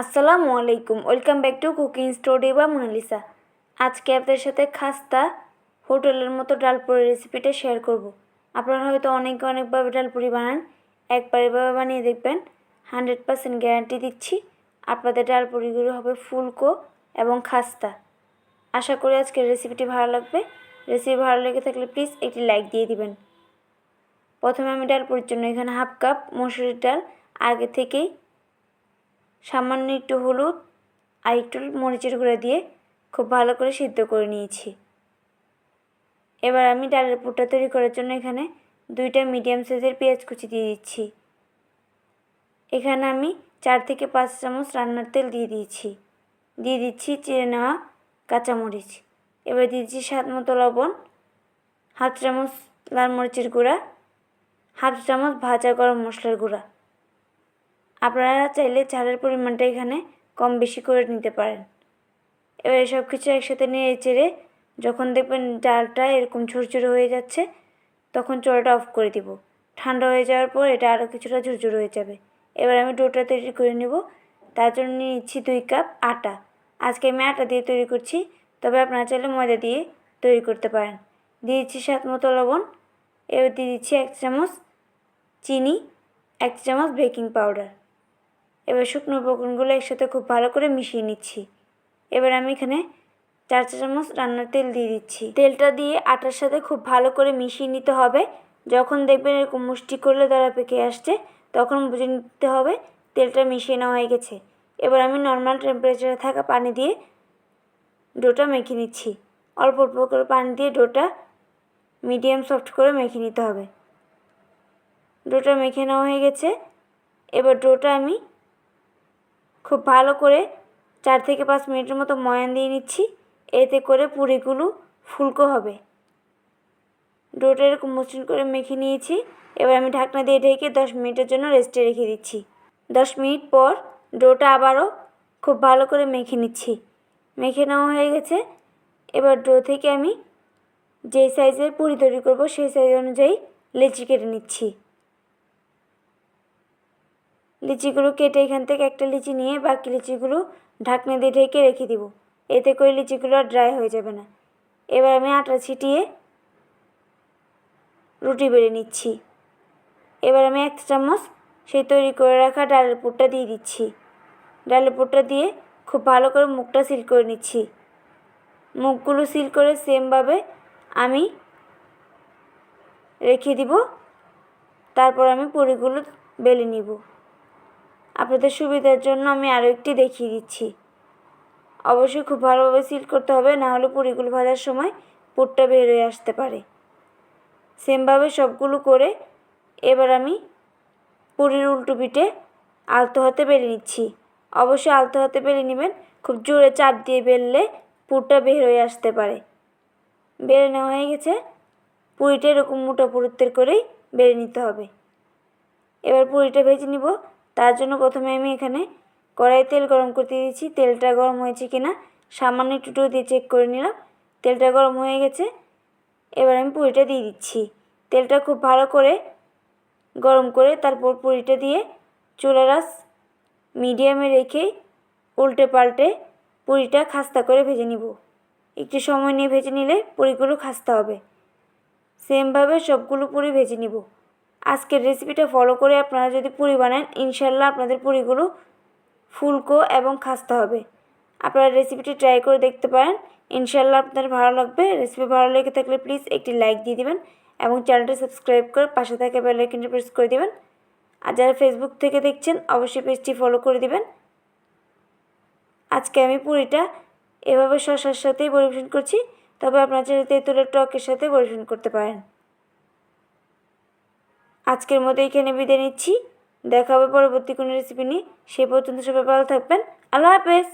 আসসালামু আলাইকুম, welcome back to cooking story বা মোনালিসা। আজকে আপনাদের সাথে খাস্তা হোটেলের মতো ডালপুরি রেসিপিটা শেয়ার করব। আপনারা হয়তো অনেক অনেকভাবে ডালপুরি বানান, একবার এভাবে বানিয়ে দেখবেন। হান্ড্রেড পার্সেন্ট গ্যারান্টি দিচ্ছি, আপনাদের ডালপুরিগুলো হবে ফুলকো এবং খাস্তা। আশা করি আজকের রেসিপিটি ভালো লাগবে। রেসিপি ভালো লেগে থাকলে প্লিজ একটি লাইক দিয়ে দিবেন। প্রথমে আমি ডালপুরির জন্য এখানে হাফ কাপ মসুরির ডাল, আগে থেকেই সামান্য একটু হলুদ আর একটু মরিচের গুঁড়া দিয়ে খুব ভালো করে সিদ্ধ করে নিয়েছি। এবার আমি ডালের পুরটা তৈরি করার জন্য এখানে দুইটা মিডিয়াম সাইজের পেঁয়াজ কুচি দিয়ে দিচ্ছি। এখানে আমি চার থেকে পাঁচ চামচ রান্নার তেল দিয়ে দিয়েছি। দিয়ে দিচ্ছি চিড়ে নেওয়া কাঁচামরিচ। এবার দিয়ে দিচ্ছি স্বাদ মতো লবণ, হাফ চামচ লাল মরিচের গুঁড়া, হাফ চামচ ভাজা গরম মশলার গুঁড়া। আপনারা চাইলে চালের পরিমাণটা এখানে কম বেশি করে নিতে পারেন। এবার সব কিছু একসাথে নিয়ে চেড়ে যখন দেখবেন ডালটা এরকম ঝুরঝুরে হয়ে যাচ্ছে, তখন চলটা অফ করে দিব। ঠান্ডা হয়ে যাওয়ার পর এটা আরও কিছুটা ঝুরঝুরে হয়ে যাবে। এবার আমি ডোটা তৈরি করে নেব। তার জন্য নিয়ে নিচ্ছি দুই কাপ আটা। আজকে আমি আটা দিয়ে তৈরি করছি, তবে আপনারা চাইলে ময়দা দিয়ে তৈরি করতে পারেন। দিয়ে দিচ্ছি স্বাদ মতো লবণ। এবার দিয়ে দিচ্ছি এক চামচ চিনি, এক চামচ বেকিং পাউডার। এবার শুকনো উপকরণগুলো একসাথে খুব ভালো করে মিশিয়ে নিচ্ছি। এবার আমি এখানে চার চা চামচ রান্নার তেল দিয়ে দিচ্ছি। তেলটা দিয়ে আটার সাথে খুব ভালো করে মিশিয়ে নিতে হবে। যখন দেখবেন এরকম মুষ্টি করলে দ্বারা পেকে আসছে, তখন বুঝে নিতে হবে তেলটা মিশিয়ে নেওয়া হয়ে গেছে। এবার আমি নর্মাল টেম্পারেচারে থাকা পানি দিয়ে ডোটা মেখে নিচ্ছি। অল্প অল্প করে পানি দিয়ে ডোটা মিডিয়াম সফট করে মেখে নিতে হবে। ডোটা মেখে নেওয়া হয়ে গেছে। এবার ডোটা আমি খুব ভালো করে চার থেকে পাঁচ মিনিটের মতো ময়ান দিয়ে নিচ্ছি। এতে করে পুরিগুলো ফুলকো হবে। ডোটা এরকম মসৃণ করে মেখে নিয়েছি। এবার আমি ঢাকনা দিয়ে ঢেকে দশ মিনিটের জন্য রেস্টে রেখে দিচ্ছি। দশ মিনিট পর ডোটা আবারও খুব ভালো করে মেখে নিচ্ছি। মেখে নেওয়া হয়ে গেছে। এবার ডো থেকে আমি যেই সাইজের পুরি তৈরি করব সেই সাইজ অনুযায়ী লেচি কেটে নিচ্ছি। লিচিগুলো কেটে এখান থেকে একটা লিচি নিয়ে বাকি লিচিগুলো ঢাকনা দিয়ে ঢেকে রেখে দিব। এতে করে লিচিগুলো আর ড্রাই হয়ে যাবে না। এবার আমি আটা ছিটিয়ে রুটি বেড়ে নিচ্ছি। এবার আমি এক চামচ সেই তৈরি করে রাখা ডালের পুরটা দিয়ে দিচ্ছি। ডালের পুরটা দিয়ে খুব ভালো করে মুখটা সিল করে নিচ্ছি। মুখগুলো সিল করে সেমভাবে আমি রেখে দিব। তারপর আমি পুরিগুলো বেলে নিব। আপনাদের সুবিধার জন্য আমি আরও একটি দেখিয়ে দিচ্ছি। অবশ্যই খুব ভালোভাবে সিল করতে হবে, না হলে পুরিগুলো ভাজার সময় পুরটা বের হয়ে আসতে পারে। সেমভাবে সবগুলো করে এবার আমি পুরীর উল্টো পিঠে আলতো হাতে বেলে নিচ্ছি। অবশ্যই আলতো হাতে বেলে নেবেন, খুব জোরে চাপ দিয়ে বেললে পুরটা বের হয়ে আসতে পারে। বেলে নেওয়া হয়ে গেছে, পুরিটা এরকম মোটা পুরুত্বের করেই বেলে নিতে হবে। এবার পুরিটা ভেজে নিব তার জন্য প্রথমে আমি এখানে কড়াই তেল গরম করতে দিয়েছি। তেলটা গরম হয়েছে কিনা সামান্য একটু দিয়ে চেক করে নিলাম। তেলটা গরম হয়ে গেছে। এবার আমি পুরিটা দিয়ে দিচ্ছি। তেলটা খুব ভালো করে গরম করে তারপর পুরিটা দিয়ে চুলার মিডিয়ামে রেখে উল্টে পাল্টে পুরিটা খাস্তা করে ভেজে নিব। একটু সময় নিয়ে ভেজে নিলে পুরিগুলো খাস্তা হবে। সেমভাবে সবগুলো পুরি ভেজে নিব। আজকের রেসিপিটা ফলো করে আপনারা যদি পুরি বানান ইনশাল্লাহ আপনাদের পুরিগুলো ফুলকো এবং খাস্তা হবে। আপনারা রেসিপিটি ট্রাই করে দেখতে পারেন। ইনশাল্লাহ আপনাদের ভালো লাগবে। রেসিপি ভালো লেগে থাকলে প্লিজ একটি লাইক দিয়ে দিবেন এবং চ্যানেলটি সাবস্ক্রাইব করে পাশে থাকা বেল আইকনটি প্রেস করে দিবেন। আর যারা ফেসবুক থেকে দেখছেন, অবশ্যই পেজটি ফলো করে দিবেন। আজকে আমি পুরিটা এভাবে শশার সাথেই পরিবেশন করছি। তবে আপনারা চাইলে তেঁতুলের টকের সাথে পরিবেশন করতে পারেন। আজকের মতো এখানে বিদায় নিচ্ছি। দেখা হবে পরবর্তী কোনো রেসিপি নিয়ে। সে পর্যন্ত সবাই ভালো থাকবেন। আল্লাহ হাফেজ।